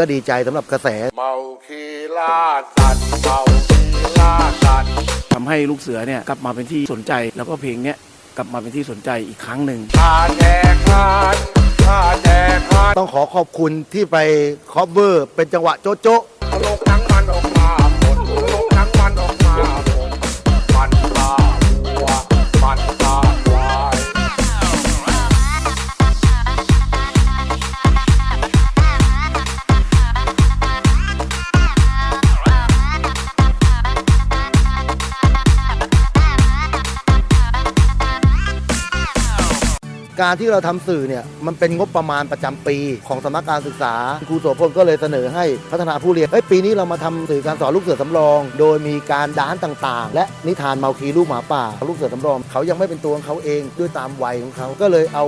ก็ดีใจสำหรับกระแสเมาคีล่าสัตว์เมาคีล่าสัตว์ทำให้ลูกเสือเนี่ยกลับมาเป็นที่สนใจ แล้วก็เพลงเนี้ยกลับมาเป็นที่สนใจอีกครั้งหนึ่งข้าแจกคานข้าแจกคานต้องขอขอบคุณที่ไปคอฟเวอร์ เป็นจังหวะโจ๊ะ การที่เราทำสื่อเนี่ยมันเป็นงบประมาณประจำปี ของสำนักการศึกษาครูโสพลก็เลยเสนอให้พัฒนาผู้เรียนเอ้ยปีนี้เรามาทำสื่อการสอนลูกเสือสำรอง โดยมีการด้านต่างๆ และนิทานเมาคีลูกหมาป่า ลูกเสือสำรองเขายังไม่เป็นตัวของเขาเองด้วยตามวัยของเขาก็เลยเอา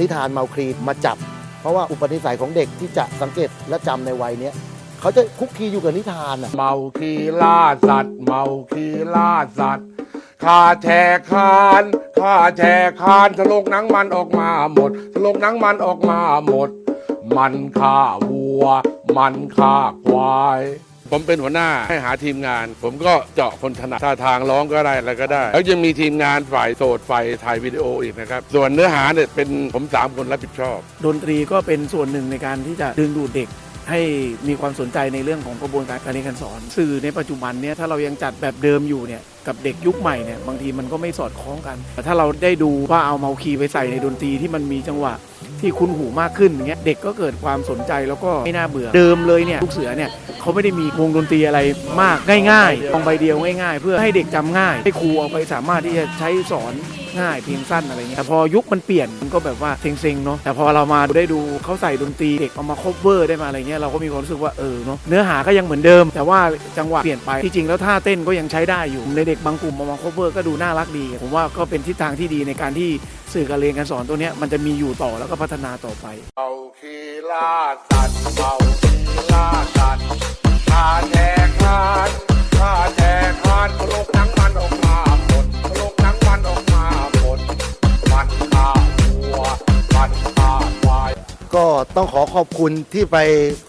นิทานเมาคีมาจับ เพราะว่าอุปนิสัยของเด็กที่จะสังเกตและจำในวัยนี้เขาจะคุกคีอยู่กับนิทานอะเมาคีล่าสัตว์ เมาคีล่าสัตว์ ข้าแชร์คานข้าแชร์คานตลกหนังมันออกมาหมดตลกหนังมันออกมาหมด มันฆ่าวัว มันฆ่าควายผมเป็นหัวหน้าให้หาทีมงาน ผมก็เจาะคนถนัดท่าทางร้องก็ได้อะไรก็ได้ แล้วยังมีทีมงานฝ่ายโสดฝ่ายถ่ายวิดีโออีกนะครับ ส่วนเนื้อหาเนี่ยเป็นผมสามคนรับผิดชอบ ดนตรีก็เป็นส่วนหนึ่งในการที่จะดึงดูดเด็ก ให้มีความสนใจในเรื่องของกระบวนการการเรียนการสอน สื่อในปัจจุบันเนี่ยถ้าเรายังจัดแบบเดิมอยู่เนี่ยกับเด็กยุคใหม่เนี่ยบางทีมันก็ไม่สอดคล้องกัน แต่ถ้าเราได้ดูว่าเอาเมาคีไปใส่ในดนตรีที่มันมีจังหวะที่คุ้นหูมากขึ้นอย่างเงี้ยเด็กก็เกิดความสนใจแล้วก็ไม่น่าเบื่อเดิมเลยเนี่ยลูกเสือเนี่ย เขาไม่ได้มีวงดนตรีอะไรมากง่ายๆลองใบเดียวง่าย ๆ เพื่อให้เด็กจำง่าย ให้ครูเอาไปสามารถที่จะใช้สอนง่ายเพลงสั้นอะไรเงี้ยแต่พอยุคมันเปลี่ยนมันก็แบบว่าเซ็งๆเนาะแต่พอเรามาได้ดูเขาใส่ดนตรีเด็กเอามาคบเวอร์ได้มาอะไรเงี้ยเราก็มีความรู้สึกว่าเออเนาะเนื้อหาก็ยังเหมือนเดิม แต่ว่าจังหวะเปลี่ยนไปที่จริงแล้วท่าเต้นก็ยังใช้ได้อยู่ในเด็กบางกลุ่มเอามาคบเวอร์ก็ดูน่ารักดี ผมว่าก็เป็นทิศทางที่ดีในการที่สื่อการเรียนการสอนตัวเนี้ยมันจะมีอยู่ต่อแล้วก็พัฒนาต่อไปเมาคีล่าสัตว์เมา ต้องขอขอบคุณที่ไป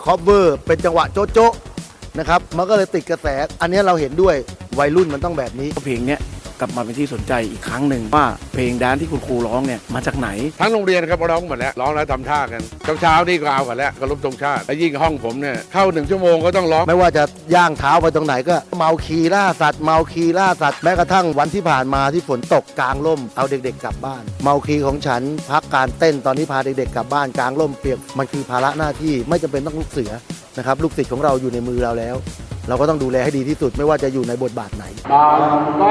คอฟเวอร์เป็นจังหวะโจ๊ะๆนะครับ มันก็เลยติดกระแส อันนี้เราเห็นด้วยวัยรุ่นมันต้องแบบนี้ เพลงเนี้ย กลับมาเป็นที่สนใจอีกครั้งหนึ่งว่าเพลงแดนที่คุณครูร้องเนี่ยมาจากไหน ทั้งโรงเรียนครับร้องหมดแล้วร้องแล้วทำท่ากันเช้าๆนี่ก็เอากันแล้วกรบตรงชาติแล้วยิ่งห้องผมเนี่ยเข้าหนึ่งชั่วโมงก็ต้องร้อง ไม่ว่าจะย่างเท้าไปตรงไหนก็เมาคีล่าสัตว์เมาคีล่าสัตว์แม้กระทั่งวันที่ผ่านมาที่ฝนตกกลางร่มเอาเด็กๆกลับบ้าน เมาคีของฉันพักการเต้นตอนนี้พาเด็กๆกลับบ้านกลางร่มเปียกมันคือภาระหน้าที่ไม่จำเป็นต้องลูกเสือนะครับลูกศิษย์ของเราอยู่ในมือเราแล้ว เราก็ต้องดูแลให้ดีที่สุดไม่ว่าจะอยู่ในบทบาทไหนบ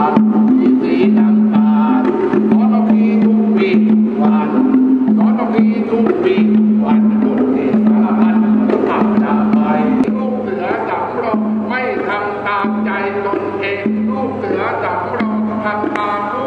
ามีสีน้ำตนเอาพีทุกปีวันสอนเอาพีทุกปีวันบทเทศสารพันทำจะไปลูกเสือสำรองไม่ทำตามใจตนเองลูกเสือสำรองทำตาม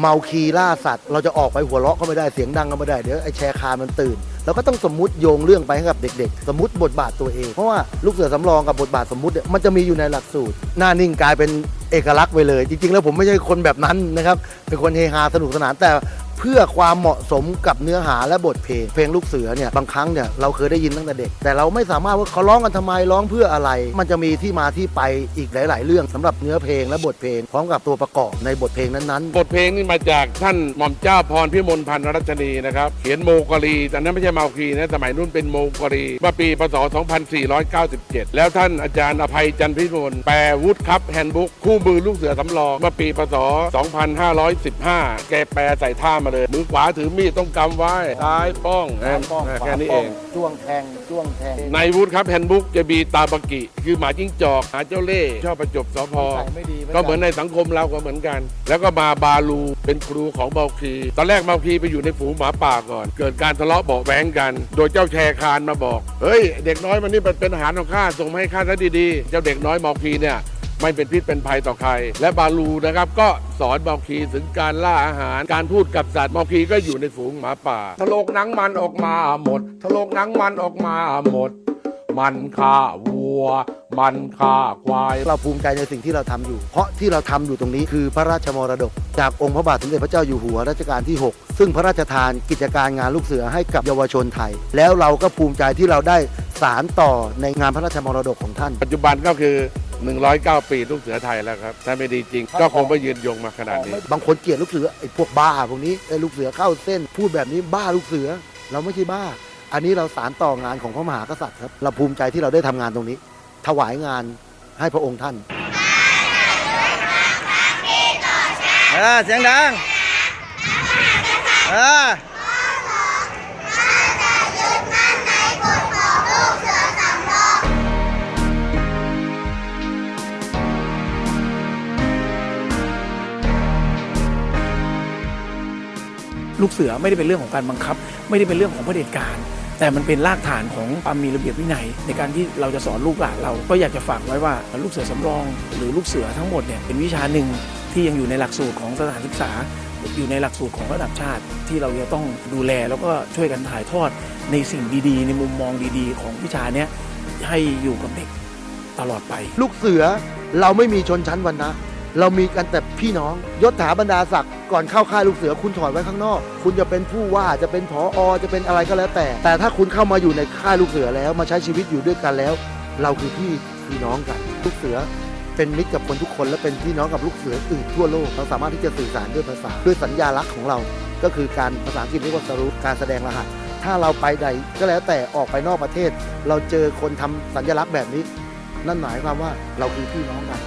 เมาคีล่าสัตว์ เราจะออกไปหัวเราะก็ไม่ได้เสียงดังก็ไม่ได้เดี๋ยวไอ้แชร์คามันตื่นเราก็ต้องสมมุติโยงเรื่องไปให้กับเด็ก ๆ สมมติบทบาทตัวเอง เพราะว่าลูกเสือสำรองกับบทบาทสมมติเนี่ยมันจะมีอยู่ในหลักสูตร หน้านิ่งกลายเป็นเอกลักษณ์ไปเลย จริง ๆ แล้วผมไม่ใช่คนแบบนั้นนะครับเป็นคนเฮฮาสนุกสนานแต่ เพื่อความเหมาะสมกับเนื้อหาและบทเพลง เพลงลูกเสือเนี่ยบางครั้งเนี่ยเราเคยได้ยินตั้งแต่เด็ก แต่เราไม่สามารถว่าเขาร้องกันทำไมร้องเพื่ออะไร มันจะมีที่มาที่ไปอีกหลาย ๆ เรื่องสำหรับเนื้อเพลงและบทเพลงพร้อมกับตัวประกอบในบทเพลงนั้นๆ บทเพลงนี่มาจากท่านหม่อมเจ้าพรพิมลพันธ์รัชนีนะครับเขียนโมกรีแต่นั้นไม่ใช่เมาคีนะสมัยนู้นเป็นโมกรีเมื่อปีพศ 2497 แล้วท่านอาจารย์อภัยจันทร์พิมลแปลวุฒิครับแฮนด์บุ๊กคู่มือลูกเสือสำรองเมื่อปีพศ 2515 แกแปลใส่ท่ามาเลย มือขวาถือมีดต้องกำไว้ ซ้ายป้องๆป้องแค่นี้เองจ้วงแทงจ้วงแทงในวุฒิครับแฮนด์บุ๊กจะมีตาบากิ คือหมาจิ้งจอกหาเจ้าเล่ห์ชอบประจบสพ ใส่ไม่ดีไม่ก็เหมือนในสังคมเราก็เหมือนกัน แล้วก็มาบาลูเป็นครูของเมาคี ตอนแรกเมาคีไปอยู่ในฝูงหมาป่าก่อน เกิดการทะเลาะเบาะแว้งกัน โดยเจ้าแชร์คานมาบอก เฮ้ย เด็กน้อยมันนี่เป็นอาหารของข้าส่งมาให้ข้าซะดีๆ เจ้าเด็กน้อยเมาคีเนี่ย ไม่เป็นพิษเป็นภัยต่อใคร และบาลูนะครับก็สอนเมาคีถึงการล่าอาหาร การพูดกับสัตว์เมาคีก็อยู่ในฝูงหมาป่าทะโลกหนังมันออกมาหมดทะโลกหนังมันออกมาหมด มันฆ่าวัว มันฆ่าควาย เราภูมิใจในสิ่งที่เราทำอยู่ เพราะที่เราทำอยู่ตรงนี้คือพระราชมรดก จากองค์พระบาทสมเด็จพระเจ้าอยู่หัวรัชกาลที่ 6 ซึ่งพระราชทานกิจการงานลูกเสือให้กับเยาวชนไทย แล้วเราก็ภูมิใจที่เราได้สารต่อในงานพระราชมรดกของท่าน ปัจจุบันก็คือ 109 ปีลูกเสือไทยแล้วครับ ถ้าไม่ดีจริง ก็คงไม่ยืนยงมาขนาดนี้ บางคนเกลียดลูกเสือไอ้พวกบ้าพวกนี้ไอ้ลูกเสือเข้าเส้น พูดแบบนี้บ้าลูกเสือ เราไม่ใช่บ้า อันนี้เราสารต่องานของพระมหากษัตริย์ครับ เราภูมิใจที่เราได้ทำงานตรงนี้ ถวายงานให้พระองค์ท่านเออเสียงดังเออ ลูกเสือไม่ได้เป็นเรื่องของการบังคับ ไม่ได้เป็นเรื่องของเผด็จการ แต่มันเป็นรากฐานของความมีระเบียบวินัย ในการที่เราจะสอนลูกหลานเรา ก็อยากจะฝากไว้ว่าลูกเสือสำรอง หรือลูกเสือทั้งหมดเนี่ยเป็นวิชาหนึ่งที่ยังอยู่ในหลักสูตรของสถานศึกษา อยู่ในหลักสูตรของระดับชาติ ที่เราจะต้องดูแลแล้วก็ช่วยกันถ่ายทอดในสิ่งดีๆ ในมุมมองดีๆ ของวิชาเนี้ยให้อยู่กับเด็กตลอดไป ลูกเสือเราไม่มีชนชั้นวรรณะ เรามีกันแต่พี่น้องยศถาบรรดาศักดิ์ก่อนเข้าค่ายลูกเสือคุณถอดไว้ข้างนอก คุณจะเป็นผู้ว่าจะเป็นผออจะเป็นอะไรก็แล้วแต่ แต่ถ้าคุณเข้ามาอยู่ในค่ายลูกเสือแล้วมาใช้ชีวิตอยู่ด้วยกันแล้ว เราคือพี่คือน้องกัน ลูกเสือเป็นมิตรกับคนทุกคนและเป็นพี่น้องกับลูกเสืออื่นทั่วโลกเราสามารถที่จะสื่อสารด้วยภาษาด้วยสัญญาลักษณ์ของเรา ก็คือการภาษาอังกฤษเรียกว่าสรุปการแสดงรหัส ถ้าเราไปใดก็แล้วแต่ออกไปนอกประเทศ เราเจอคนทำสัญลักษณ์แบบนี้ นั่นหมายความว่าเราคือพี่น้องกัน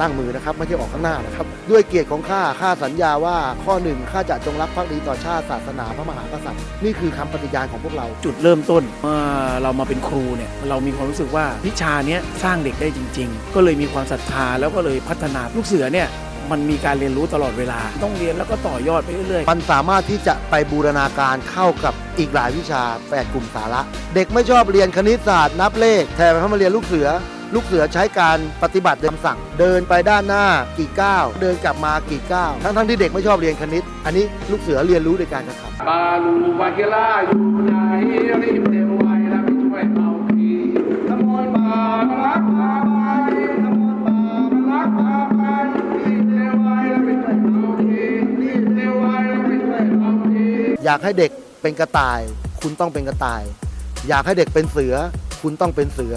ตั้งมือนะครับไม่ใช่ออกข้างหน้านะครับ ด้วยเกียรติของข้าข้าสัญญาว่าข้อหนึ่งข้าจะจงรักภักดีต่อชาติศาสนาพระมหากษัตริย์นี่คือคำปฏิญาณของพวกเรา จุดเริ่มต้นเมื่อเรามาเป็นครูเนี่ยเรามีความรู้สึกว่าวิชาเนี้ยสร้างเด็กได้จริง ๆ ก็เลยมีความศรัทธาแล้วก็เลยพัฒนาลูกเสือเนี่ยมันมีการเรียนรู้ตลอดเวลา ต้องเรียนแล้วก็ต่อยอดไปเรื่อยๆ มันสามารถที่จะไปบูรณาการเข้ากับอีกหลายวิชาแปดกลุ่มสาระ เด็กไม่ชอบเรียนคณิตศาสตร์นับเลขแทนเขามาเรียนลูกเสือ ลูกเสือใช้การปฏิบัติคำสั่ง เดินไปด้านหน้ากี่ก้าวเดินกลับมากี่ก้าวทั้งๆที่เด็กไม่ชอบเรียนคณิต อันนี้ลูกเสือเรียนรู้โดยการกระทำบาลูบาเกล่าอยู่ไหนรีบเร็วไวแล้วไปช่วยเอาทีน้ำมนต์บารักพาไปน้ำมนต์บารักพาไปรีบเร็วไวแล้วไปช่วยเอาทีรีบเร็วไวแล้วไปช่วยเอาทีอยากให้เด็กเป็นกระต่าย คุณต้องเป็นกระต่าย อยากให้เด็กเป็นเสือ คุณต้องเป็นเสือ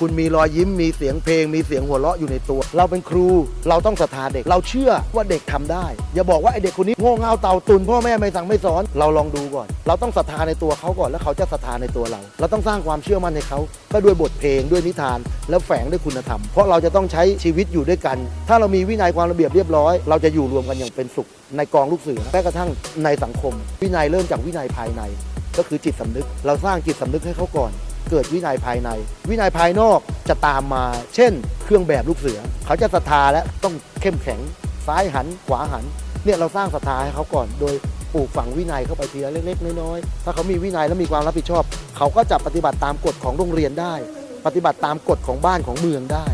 คุณมีรอยยิ้มมีเสียงเพลง มีเสียงหัวเราะอยู่ในตัว เราเป็นครูเราต้องศรัทธาเด็ก เราเชื่อว่าเด็กทำได้ อย่าบอกว่าไอเด็กคนนี้โง่เง่าเต่าตุนพ่อแม่ไม่สั่งไม่สอน เราลองดูก่อน เราต้องศรัทธาในตัวเขาก่อนแล้วเขาจะศรัทธาในตัวเรา เราต้องสร้างความเชื่อมั่นในเขาก็ด้วยบทเพลงด้วยนิทาน แล้วแฝงด้วยคุณธรรม เพราะเราจะต้องใช้ชีวิตอยู่ด้วยกัน ถ้าเรามีวินัยความระเบียบเรียบร้อย เราจะอยู่รวมกันอย่างเป็นสุข ในกองลูกเสือแม้กระทั่งในสังคม วินัยเริ่มจากวินัยภายใน ก็คือจิตสำนึก เราสร้างจิตสำนึกให้เขาก่อน เกิดวินัยภายใน วินัยภายนอกจะตามมา เช่น เครื่องแบบลูกเสือ เขาจะศรัทธาและต้องเข้มแข็งซ้ายหันขวาหันเนี่ยเราสร้างศรัทธาให้เขาก่อนโดยปลูกฝังวินัยเข้าไปทีละเล็กๆน้อยๆถ้าเขามีวินัยและมีความรับผิดชอบ เขาก็จะปฏิบัติตามกฎของโรงเรียนได้ ปฏิบัติตามกฎของบ้านของเมืองได้